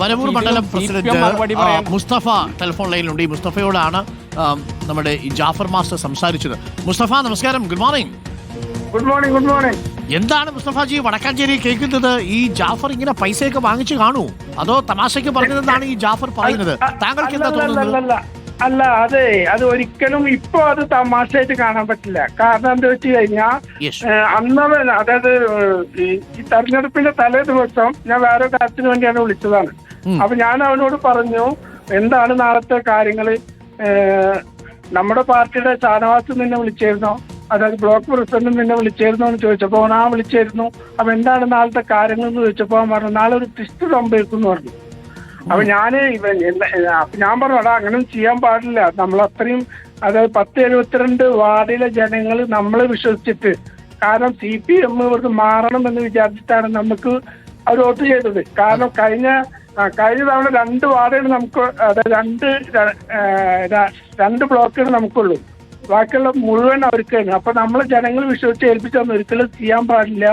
വരവൂർ മണ്ഡലം president Mustafa telephone ലൈനിലുണ്ട്. ഈ മുസ്തഫയോടാണ് നമ്മുടെ ഈ ജാഫർ മാസ്റ്റർ സംസാരിച്ചത്. മുസ്തഫ നമസ്കാരം. Good morning good morning good morning എന്താണ് മുസ്തഫാജി വടക്കാഞ്ചേരി കേൾക്കുന്നത്? ഈ ജാഫർ ഇങ്ങനെ പൈസയൊക്കെ വാങ്ങിച്ചു കാണൂ. അതോ തമാശയ്ക്ക് പറഞ്ഞതെന്നാണ് ഈ ജാഫർ പറയുന്നത്? താങ്കൾക്ക് എന്താ തോന്നുന്നത്? അല്ല അതെ അത് ഒരിക്കലും ഇപ്പൊ അത് തമാശയായിട്ട് കാണാൻ പറ്റില്ല. കാരണം എന്താ വെച്ച് കഴിഞ്ഞാൽ Yes. അന്ന് അതായത് ഈ തെരഞ്ഞെടുപ്പിന്റെ തലേ ദിവസം ഞാൻ വേറെ കാര്യത്തിന് വേണ്ടിയാണ് വിളിച്ചതാണ്. അപ്പൊ ഞാൻ അവനോട് പറഞ്ഞു എന്താണ് നാളത്തെ കാര്യങ്ങൾ നമ്മുടെ പാർട്ടിയുടെ ഷാനവാസ് നിന്നെ വിളിച്ചിരുന്നോ? അതായത് ബ്ലോക്ക് പ്രസിഡന്റ് നിന്നെ വിളിച്ചിരുന്നോ എന്ന് ചോദിച്ചപ്പോൾ അവൻ ആ വിളിച്ചിരുന്നു. അപ്പൊ എന്താണ് നാളത്തെ കാര്യങ്ങൾ എന്ന് ചോദിച്ചപ്പോ അവൻ പറഞ്ഞു നാളെ ഒരു ട്വിസ്റ്റ് സംഭവിക്കും എന്ന് പറഞ്ഞു. അപ്പൊ അപ്പൊ ഞാൻ പറഞ്ഞു എടാ അങ്ങനെ ചെയ്യാൻ പാടില്ല. നമ്മൾ അത്രയും അതായത് പത്ത് എഴുപത്തിരണ്ട് വാർഡിലെ ജനങ്ങൾ നമ്മളെ വിശ്വസിച്ചിട്ട് കാരണം സി പി എം ഇവർക്ക് മാറണം എന്ന് വിചാരിച്ചിട്ടാണ് നമുക്ക് അവർ വോട്ട് ചെയ്തത്. കാരണം കഴിഞ്ഞ കഴിഞ്ഞ തവണ രണ്ട് വാർഡുകൾ നമുക്ക് അതായത് രണ്ട് രണ്ട് ബ്ലോക്കുകൾ നമുക്കുള്ളൂ. ബാക്കിയുള്ള മുഴുവൻ അവർക്കാണ്. അപ്പൊ നമ്മളെ ജനങ്ങൾ വിശ്വസിച്ച് ഏൽപ്പിച്ചൊന്നും ഒരിക്കലും ചെയ്യാൻ പാടില്ല.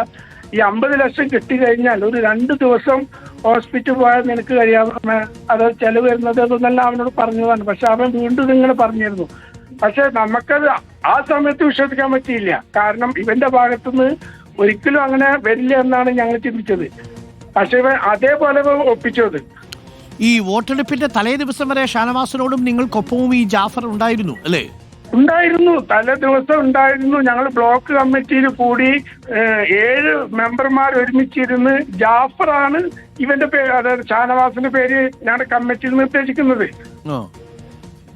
ഈ അമ്പത് ലക്ഷം കിട്ടി കഴിഞ്ഞാൽ ഒരു രണ്ട് ദിവസം ഹോസ്പിറ്റൽ പോയാൽ നിനക്ക് കഴിയാവുന്ന അത് ചെലവ് വരുന്നത് അതൊന്നെല്ലാം അവനോട് പറഞ്ഞതാണ്. പക്ഷെ അവൻ വീണ്ടും ഇങ്ങനെ പറഞ്ഞിരുന്നു. പക്ഷെ നമുക്കത് ആ സമയത്ത് വിശ്വസിക്കാൻ പറ്റിയില്ല. കാരണം ഇവന്റെ ഭാഗത്തുനിന്ന് ഒരിക്കലും അങ്ങനെ വരില്ല എന്നാണ് ഞങ്ങൾ ചിന്തിച്ചത്. പക്ഷെ ഇവൻ അതേപോലെ ഒപ്പിച്ചത്. ഈ വോട്ടെടുപ്പിന്റെ തലേ ദിവസം വരെ ഷാനവാസിനോടും നിങ്ങൾക്കൊപ്പവും ഈ ജാഫർ ഉണ്ടായിരുന്നു അല്ലേ? ഉണ്ടായിരുന്നു. തലേ ദിവസം ഉണ്ടായിരുന്നു. ഞങ്ങൾ ബ്ലോക്ക് കമ്മിറ്റിയിൽ കൂടി ഏഴ് മെമ്പർമാർ ഒരുമിച്ചിരുന്ന് ജാഫറാണ് ഇവന്റെ പേര് അതായത് ഷാനവാസിന്റെ പേര് ഞങ്ങളുടെ കമ്മിറ്റിയിൽ നിർദ്ദേശിക്കുന്നത്.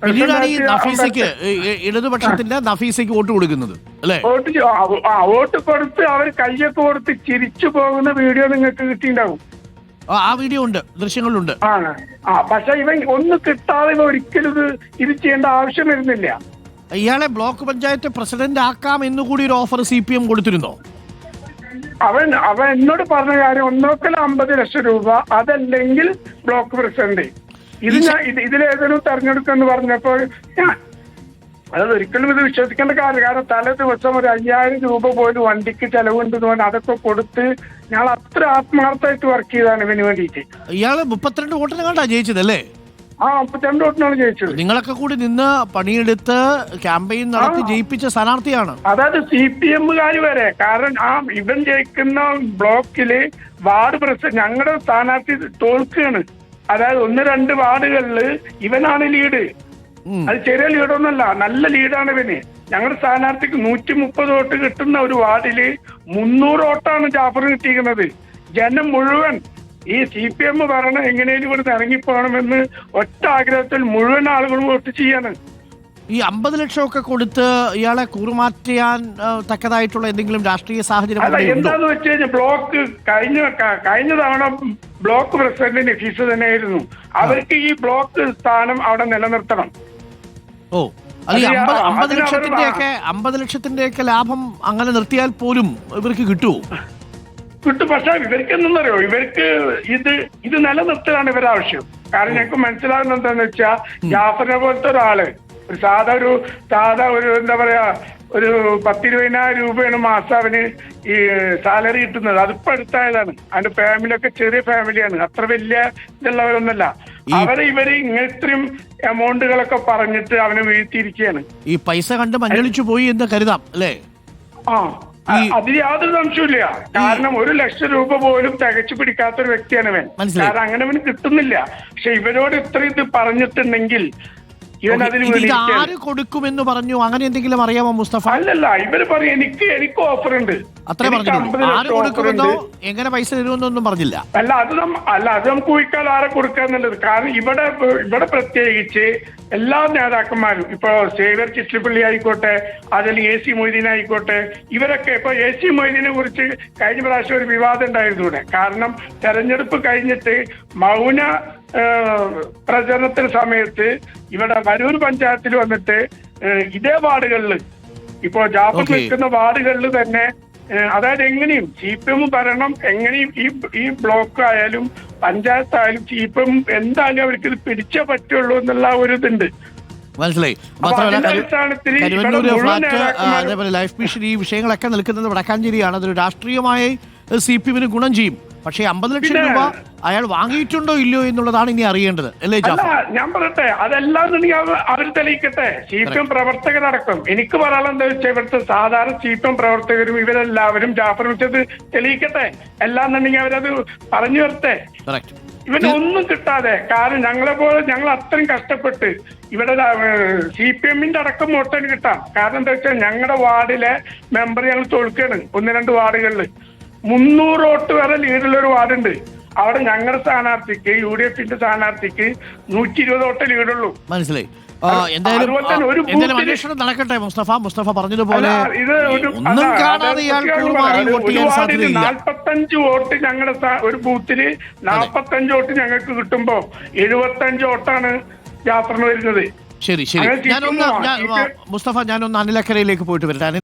പിന്നീടാണ് ഈ നഫീസയ്ക്ക് ഇടതുപക്ഷത്തിന്റെ നഫീസയ്ക്ക് വോട്ട് കൊടുക്കുന്നത് അല്ലേ? വോട്ട് വോട്ട് കൊടുത്ത് അവർ കയ്യൊക്കെ കൊടുത്ത് ചിരിച്ചു പോകുന്ന വീഡിയോ നിങ്ങൾക്ക് കിട്ടിയിട്ടുണ്ടാവും. ആ, വീഡിയോ ഉണ്ട്. ദൃശ്യങ്ങളുണ്ട് ആണ്. ആ പക്ഷെ ഇവൻ ഒന്ന് കിട്ടാതെ ഇവ ഒരിക്കലും ഇത് ഇത് ചെയ്യേണ്ട ആവശ്യം വരുന്നില്ല. ഇയാളെ ബ്ലോക്ക് പഞ്ചായത്ത് പ്രസിഡന്റ് ആക്കാം എന്ന് കൂടി ഒരു ഓഫർ സി പി എം കൊടുത്തിരുന്നോ? അവൻ അവൻ എന്നോട് പറഞ്ഞ കാര്യം ഒന്നോക്കൽ അമ്പത് ലക്ഷം രൂപ അതല്ലെങ്കിൽ ബ്ലോക്ക് പ്രസിഡന്റ്. ഇത് ഞാൻ ഇത് ഇതിലേതൊരു തെരഞ്ഞെടുക്കെന്ന് പറഞ്ഞപ്പോൾ ഞാൻ അത് ഒരിക്കലും ഇത് വിശ്വസിക്കേണ്ട കാര്യം കാരണം തലേ ദിവസം ഒരു അയ്യായിരം രൂപ പോലും വണ്ടിക്ക് ചെലവുണ്ടെന്ന് പറഞ്ഞാൽ അതൊക്കെ കൊടുത്ത് ഞങ്ങൾ അത്ര ആത്മാർത്ഥമായിട്ട് വർക്ക് ചെയ്താണ് ഇവന് വേണ്ടിയിട്ട്. ഇയാൾ മുപ്പത്തിരണ്ട് കണ്ടാ ജയിച്ചത് അല്ലേ ആ മുപ്പത്തിരണ്ട് വോട്ടിനാണ് ജയിച്ചത്. നിങ്ങളൊക്കെ കൂടി നിന്ന് പണിയെടുത്ത് ക്യാമ്പയിൻ നടത്തി ജയിപ്പിച്ച സ്ഥാനാർത്ഥിയാണ്. അതായത് സി പി എമ്മുകാർ വരെ. കാരണം ആ ഇവൻ ജയിക്കുന്ന ബ്ലോക്കിൽ വാർഡ് പ്രസിഡന്റ് ഞങ്ങളുടെ സ്ഥാനാർത്ഥി തോൽക്കുകയാണ് അതായത് ഒന്ന് രണ്ട് വാർഡുകളിൽ ഇവനാണ് ലീഡ്. അത് ചെറിയ ലീഡൊന്നല്ല നല്ല ലീഡാണ് ഇവന്. ഞങ്ങളുടെ സ്ഥാനാർത്ഥിക്ക് നൂറ്റി മുപ്പത് വോട്ട് കിട്ടുന്ന ഒരു വാർഡിൽ മുന്നൂറ് വോട്ടാണ് ജാഫർ കിട്ടിയിരിക്കുന്നത്. ജനം മുഴുവൻ ഈ സി പി എം ഭരണം എങ്ങനെയും ഇവിടുന്ന് ഇറങ്ങിപ്പോകണമെന്ന് ഒറ്റ ആഗ്രഹത്തിൽ മുഴുവൻ ആളുകളും വോട്ട് ചെയ്യാണ്. ഈ അമ്പത് ലക്ഷം ഒക്കെ കൊടുത്ത് ഇയാളെ കൂറുമാറ്റിയാൻ തക്കതായിട്ടുള്ള എന്തെങ്കിലും രാഷ്ട്രീയ സാഹചര്യം എന്താന്ന് വെച്ച് കഴിഞ്ഞാൽ ബ്ലോക്ക് കഴിഞ്ഞ കഴിഞ്ഞ തവണ ബ്ലോക്ക് പ്രസിഡന്റിന്റെ ഫീസ് തന്നെയായിരുന്നു. അവർക്ക് ഈ ബ്ലോക്ക് സ്ഥാനം അവിടെ നിലനിർത്തണം. ഓ അത് അമ്പത് ലക്ഷത്തിന്റെ ഒക്കെ അമ്പത് ലക്ഷത്തിന്റെ ഒക്കെ ലാഭം അങ്ങനെ നിർത്തിയാൽ പോലും ഇവർക്ക് കിട്ടുമോ കിട്ടും പക്ഷെ ഇവർക്ക് എന്തെന്നറിയോ? ഇവർക്ക് ഇത് ഇത് നിലനിർത്തലാണ് ഇവരുടെ ആവശ്യം. കാരണം ഞങ്ങൾക്ക് മനസ്സിലാകുന്ന എന്താന്ന് വെച്ചാൽ ജാഫറിനെ പോലത്തെ ഒരാൾ ഒരു സാധാ ഒരു സാധാ ഒരു എന്താ പറയാ ഒരു പത്തിരുപതിനായിരം രൂപയാണ് മാസം അവന് ഈ സാലറി കിട്ടുന്നത്. അതിപ്പോ അടുത്തായതാണ്. അവന്റെ ഫാമിലി ഒക്കെ ചെറിയ ഫാമിലിയാണ് അത്ര വലിയ ഇതുള്ളവരൊന്നല്ല അവർ ഇവർ ഇങ്ങനെ ഇത്രയും എമൗണ്ടുകളൊക്കെ പറഞ്ഞിട്ട് അവനെ വീഴ്ത്തിയിരിക്കുകയാണ്. ഈ പൈസ കണ്ട് മഞ്ഞളിച്ചു പോയി എന്ന് കരുതാം അല്ലേ? ആ. അതിൽ യാതൊരു സംശയമില്ല കാരണം ഒരു ലക്ഷം രൂപ പോലും തികച്ചു പിടിക്കാത്ത ഒരു വ്യക്തിയാണ് ഇവൻ. കാരണം അങ്ങനെ അവന് കിട്ടുന്നില്ല. പക്ഷെ ഇവരോട് ഇത്ര ഇത് പറഞ്ഞിട്ടുണ്ടെങ്കിൽ ആര് കൊടുക്കുമെന്ന് പറഞ്ഞു? അങ്ങനെ എന്തെങ്കിലും അറിയാമോ മുസ്തഫ? അല്ലല്ല ഇവർ പറയും എനിക്ക് എനിക്ക് ഓഫർ ഉണ്ട്. അത്രേ പറഞ്ഞിട്ടുള്ളൂ. ആര് കൊടുക്കുന്നോ കൊടുക്കുമെന്നോ എങ്ങനെ പൈസ തരുമെന്നൊന്നും പറഞ്ഞില്ല. അല്ല അത് അല്ല അത് നമുക്ക് ഊഹിക്കാൻ ആരെ കൊടുക്കാന്നുള്ളത് കാരണം ഇവിടെ ഇവിടെ പ്രത്യേകിച്ച് എല്ലാ നേതാക്കന്മാരും ഇപ്പൊ സേവ്യർ ചിറ്റിപ്പള്ളി ആയിക്കോട്ടെ അതിൽ എ സി മൊയ്തീൻ ആയിക്കോട്ടെ ഇവരൊക്കെ ഇപ്പൊ എ സി മൊയ്തീനെ കുറിച്ച് കഴിഞ്ഞ പ്രാവശ്യം ഒരു വിവാദം ഉണ്ടായിരുന്നു ഇവിടെ. കാരണം തെരഞ്ഞെടുപ്പ് കഴിഞ്ഞിട്ട് മൗന പ്രചരണത്തിന് സമയത്ത് ഇവിടെ വരൂർ പഞ്ചായത്തിൽ വന്നിട്ട് ഇതേ വാർഡുകളിൽ ഇപ്പോ ജാഫർ. നിൽക്കുന്ന വാർഡുകളിൽ തന്നെ അതായത് എങ്ങനെയും സി പി എം ഭരണം എങ്ങനെയും ഈ ഈ ബ്ലോക്ക് ആയാലും പഞ്ചായത്തായാലും സി പി എം എന്തായാലും അവർക്ക് ഇത് പിടിച്ചേ പറ്റുള്ളൂ എന്നുള്ള ഒരു ഇതുണ്ട്. മനസ്സിലായി. മാത്രമല്ല ഫ്ലാറ്റ് അതേപോലെ ലൈഫ് മിഷൻ ഈ വിഷയങ്ങളൊക്കെ നിൽക്കുന്നത് വടക്കാഞ്ചേരിയാണ്. അതൊരു രാഷ്ട്രീയമായി സി പി എമ്മിന് ഗുണം ചെയ്യും. പക്ഷേ അമ്പത് ലക്ഷം രൂപ അയാൾ വാങ്ങിയിട്ടുണ്ടോ ഇല്ലയോ എന്നുള്ളതാണ് ഇനി അറിയേണ്ടത്. അല്ലേ ഞാൻ പറയട്ടെ അതെല്ലാം അവർ തെളിയിക്കട്ടെ. സി പ്രവർത്തകർ അടക്കം. പ്രവർത്തകരടക്കം എനിക്ക് പറയാനുള്ള എന്താ വെച്ചാൽ ഇവിടുത്തെ സാധാരണ സി പ്രവർത്തകരും ഇവരെല്ലാവരും ജാഫർ വെച്ചത് തെളിയിക്കട്ടെ. എല്ലാം എന്നുണ്ടെങ്കിൽ അവരത് പറഞ്ഞു വരട്ടെ. ഇവനൊന്നും കിട്ടാതെ കാരണം ഞങ്ങളെ പോലെ ഞങ്ങൾ അത്രയും കഷ്ടപ്പെട്ട് ഇവിടെ സി പി എമ്മിന്റെ അടക്കം വോട്ടിന് കിട്ടാം. കാരണം എന്താ വെച്ചാൽ ഞങ്ങളുടെ വാർഡിലെ മെമ്പർ ഞങ്ങൾ തൊഴുക്കാണ് ഒന്ന് രണ്ട് വാർഡുകളിൽ മുന്നൂറ് വോട്ട് വരെ ലീഡുള്ള ഒരു വാർഡുണ്ട്. അവിടെ ഞങ്ങളുടെ സ്ഥാനാർത്ഥിക്ക് യു ഡി എഫിന്റെ സ്ഥാനാർത്ഥിക്ക് നൂറ്റി ഇരുപത് വോട്ട് ലീഡുള്ളൂ. മനസ്സിലായി. എന്തായാലും എന്തായാലും അന്വേഷണം നടക്കട്ടെ മുസ്തഫ. മുസ്തഫ പറഞ്ഞതുപോലെ ഒന്നും കാണാതെ അത് ഇയാൾ കൃത്യമായി കൂറുമാറി വോട്ട് ചെയ്യാൻ സാധ്യതയില്ല. നാൽപ്പത്തഞ്ച് വോട്ട് ഞങ്ങളുടെ ഒരു ബൂത്തിൽ നാൽപ്പത്തഞ്ച് വോട്ട് ഞങ്ങൾക്ക് കിട്ടുമ്പോ എഴുപത്തഞ്ച് വോട്ടാണ് ജാഫറിന് വരുന്നത്. ശരി ശരി. ഞാനൊന്ന് മുസ്തഫ ഞാനൊന്ന് അനിലക്കരയിലേക്ക് പോയിട്ട് വരട്ടെ.